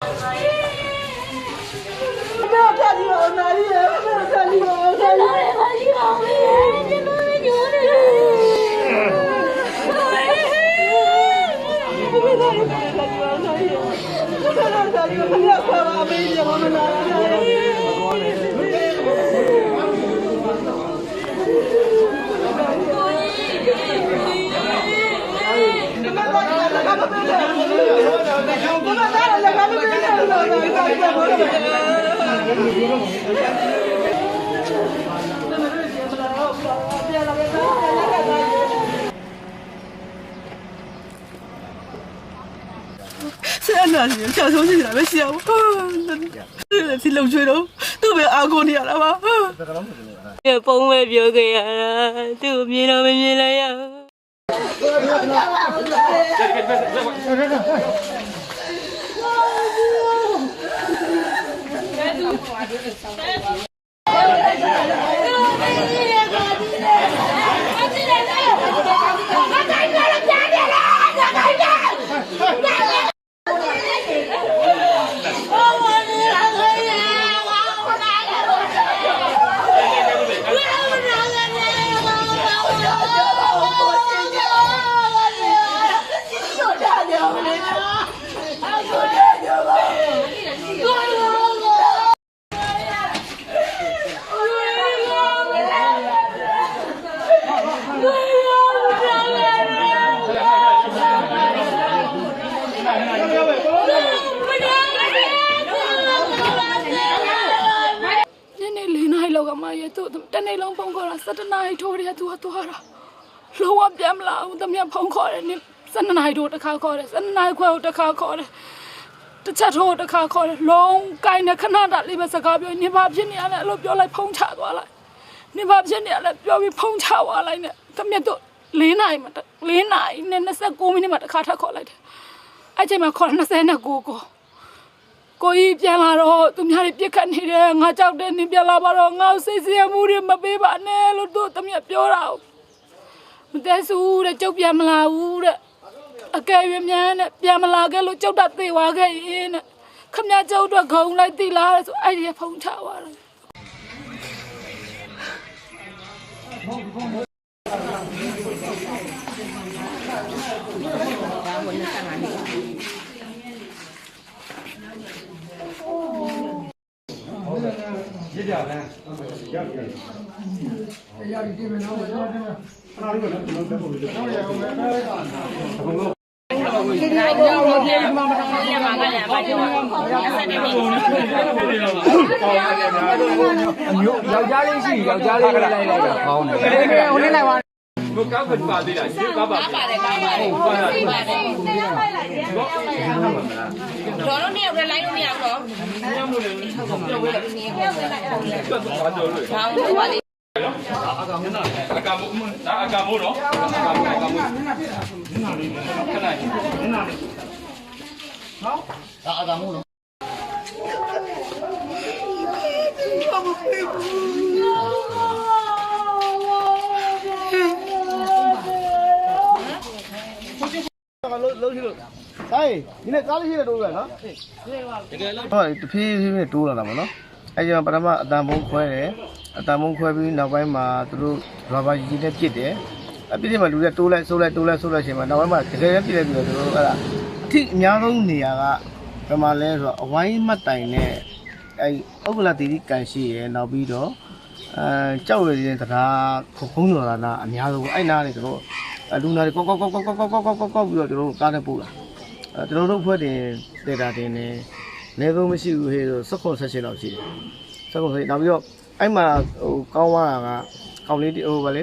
Bye. 现在那是小东西在那笑，这是冷水龙，都被阿公捏了吧？也崩坏表给呀，都灭了没灭了呀？这这这这这这这。သူတနေ့လုံးဖုန်းခေါ်တာ7နာရီထိုးတယ်သူကသွားတာလုံးဝပြန်မလာဘူးတမန်ဖုန်းခေါ်တယ်န7နာရီထိုးတစ်ခါခေါ်တယ်7နာရီခွဲကိုတစ်ခါခေါ်တယ်တစ်ချက်ထိုးတစ်ခါခေါ်တယ်လုံးကိုင်းနေခဏတာလေးပဲစကားပြောနေပါဖြစ်နေရလဲအဲ့လိုပြောလိုက်ဖုန်းချသွားလိုက်နေပါဖြစ်နေရလဲပြောပြီးဖုန်းချသွားလိုက်နဲ့တမန်တို့၄နာရီမှာ၄နာရီနဲ့29မိနစ်မှာတစ်ခါထပ်ခေါ်လိုက်တယ်အဲ့ချိန်မှာခေါ်29ကိုကို ကိုကြီးပြန်လာတော့သူများတွေပြစ်ခတ်နေတယ်ငါကြောက်တယ်နင်ပြန်လာပါတော့ငါ့ကိုစိတ်ဆင်းရဲမှုတွေမပေးပါနဲ့လို့သူသမီးကပြောတာကိုမသက်စုတဲ့ကျုပ်ပြန်မလာဘူးတဲ့အကယ်၍မြန်တဲ့ပြန်မလာခဲ့လို့ကျုပ်တသေသွားခဲ့ရင်တဲ့ခမကျုပ်တော့ဂုံလိုက်တိလာတဲ့ဆိုအဲ့ဒီကဖုံးချသွားတယ် ဖြစ်ကြတယ်ရပြီရပြီဒီမနောတော့တယ်ခဏလေးကတော့ကျွန်တော်တက်ဖို့လို့တော့ရအောင်မယ်ဘုံတော့နိုင်ကြောင်းလို့ပြန်မှာမတော်ဘူးမှာကလည်းပါတယ်အဆက်တည်းကိုအမျိုးယောက်ျားလေးရှိယောက်ျားလေးလိုက်လိုက်တာဟောင်းတယ်ဟိုနေလိုက်ပါ မကောက်ခွန်ပါသေးလားရှင်းပါပါဟုတ်ပါတယ်ကောက်ပါတယ်ဟုတ်ပါတယ်ပါတယ်တရားလိုက်လိုက်တရားလိုက်လိုက်တော်တော့နေရောက်လိုက်လို့မရဘူးတော့ညမလို့လည်းချက်ကောင်ပြောဝဲလိုက်ပြောဝဲလိုက်ဟုတ်ပါတော့လို့ဟုတ်ပါလေအကမနာအကမမနာအကမိုးနော်အကမိုးအကမိုးနာပြတာနာလေးခဏကြီးနာလေးနော်ဒါအကမိုးနော်ဘာမဖြစ်ဘူး လုံးရှိလို့ဟိုင်းဒီနေ့ကားလေးရှိတဲ့တိုးရနော်တကယ်လို့ဟုတ်တဖြည်းဖြည်းနဲ့တိုးလာတာပေါ့နော်အဲကြောင့်ပထမအတန်ပုံးခွဲတယ်အတန်ပုံးခွဲပြီးနောက်ပိုင်းမှာသူတို့ရာဘာကြီးနဲ့ပြစ်တယ်အပြစ်တွေမှာလူတွေတိုးလိုက်ဆိုးလိုက်တိုးလိုက်ဆိုးလိုက်ချိန်မှာနောက်ပိုင်းမှာတကယ်လည်းပြစ်လိုက်ပြီးတော့သူတို့အဲ့ဒါအထိအများဆုံးနေရာကဘယ်မှာလဲဆိုတော့အဝိုင်းမတ်တိုင်နဲ့အဲဥက္ကလာတီတီကန်ရှိရယ်နောက်ပြီးတော့အဲကြောက်ရည်တဲ့တရားခုံးတော်လာနာအများဆုံးအဲ့နားနေသူတို့ အလူနာတွေကောက်ကောက်ကောက်ကောက်ကောက်ကောက်ကောက်ကောက်ကောက်ပြီးတော့ကျွန်တော်တို့ကားနဲ့ပို့လာအဲကျွန်တော်တို့ဖွဲ့တင်ဒေတာတင်နေနေကုန်မရှိဘူးဟေးဆိုစက်ခွန်ဆက်ရှင်လောက်ရှိတယ်စက်ခွန်ဆက်နောက်ပြီးတော့အဲ့မှာဟိုကောင်းသွားတာကကောင်းလေးဟိုဗာလေ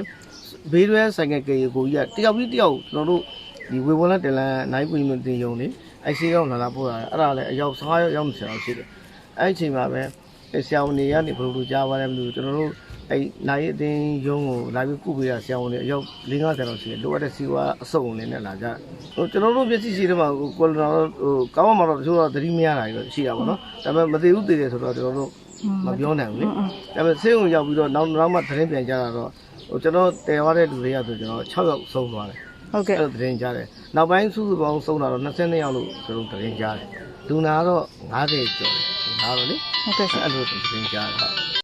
ဘေးရွဲဆိုင်ကယ်ကေကိုကြီးကတယောက်ပြီးတယောက်ကျွန်တော်တို့ဒီဝေဝန်လက်တလန်နိုင်ပွင့်မတင်ယုံနေအဲ့ရှိကောင်းလာလာပို့တာအဲ့ဒါလည်းအယောက်15ယောက်ရောက်နေအောင်ရှိတယ်အဲ့အချိန်မှာပဲဆရာဝန်တွေကနေဘယ်လိုကြားသွားလဲမသိဘူးကျွန်တော်တို့ အဲ့နိုင်အတင်းရုံးကိုလာပြီးကုပေးရဆရာဝန်တွေအယောက်50လောက်ရှိတယ်လိုအပ်တဲ့စီဝါအစုံအနေနဲ့လာကြဟိုကျွန်တော်တို့မျက်စိရှိတယ်မှာကိုယ်တော်ဟိုကောင်းမှတော့တချို့တော့သတိမရတာတွေရှိတာပေါ့နော်ဒါပေမဲ့မသိဘူးသိတယ်ဆိုတော့ကျွန်တော်တို့မပြောနိုင်ဘူးလေဒါပေမဲ့ဆေးရုံရောက်ပြီးတော့နောက်နောက်မှသတင်းပြန်ကြတာတော့ဟိုကျွန်တော်တည်သွားတဲ့လူတွေကဆိုကျွန်တော်6ယောက်ဆုံးသွားတယ်ဟုတ်ကဲ့အဲ့လိုသတင်းကြားတယ်နောက်ပိုင်းစုစုပေါင်းဆုံးတာတော့22ယောက်လို့ကျွန်တော်သတင်းကြားတယ်လူနာတော့90ကျော်တယ်ဒါတော့လေဟုတ်ကဲ့ရှင်အဲ့လိုသင်ကြားတယ်